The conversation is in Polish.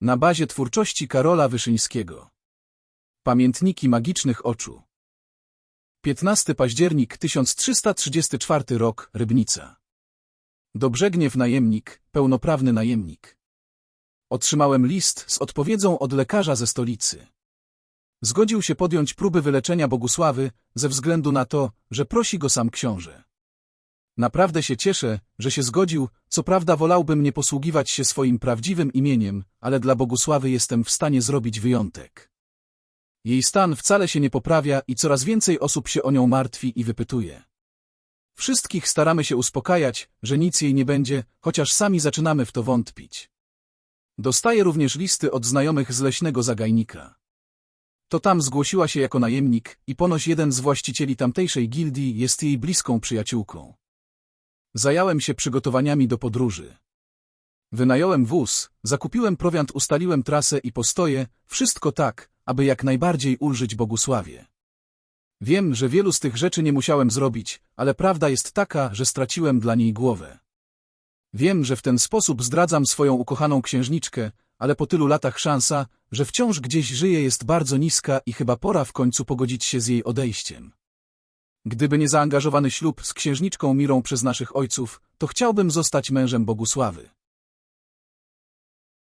Na bazie twórczości Karola Wyszyńskiego. Pamiętniki magicznych oczu. 15 październik 1334 rok, Rybnica. Dobrzegniew najemnik, pełnoprawny najemnik. Otrzymałem list z odpowiedzią od lekarza ze stolicy. Zgodził się podjąć próby wyleczenia Bogusławy ze względu na to, że prosi go sam książę. Naprawdę się cieszę, że się zgodził, co prawda wolałbym nie posługiwać się swoim prawdziwym imieniem, ale dla Bogusławy jestem w stanie zrobić wyjątek. Jej stan wcale się nie poprawia i coraz więcej osób się o nią martwi i wypytuje. Wszystkich staramy się uspokajać, że nic jej nie będzie, chociaż sami zaczynamy w to wątpić. Dostaję również listy od znajomych z leśnego zagajnika. To tam zgłosiła się jako najemnik i ponoć jeden z właścicieli tamtejszej gildii jest jej bliską przyjaciółką. Zająłem się przygotowaniami do podróży. Wynająłem wóz, zakupiłem prowiant, ustaliłem trasę i postoje, wszystko tak, aby jak najbardziej ulżyć Bogusławie. Wiem, że wielu z tych rzeczy nie musiałem zrobić, ale prawda jest taka, że straciłem dla niej głowę. Wiem, że w ten sposób zdradzam swoją ukochaną księżniczkę, ale po tylu latach szansa, że wciąż gdzieś żyje jest bardzo niska i chyba pora w końcu pogodzić się z jej odejściem. Gdyby nie zaangażowany ślub z księżniczką Mirą przez naszych ojców, to chciałbym zostać mężem Bogusławy.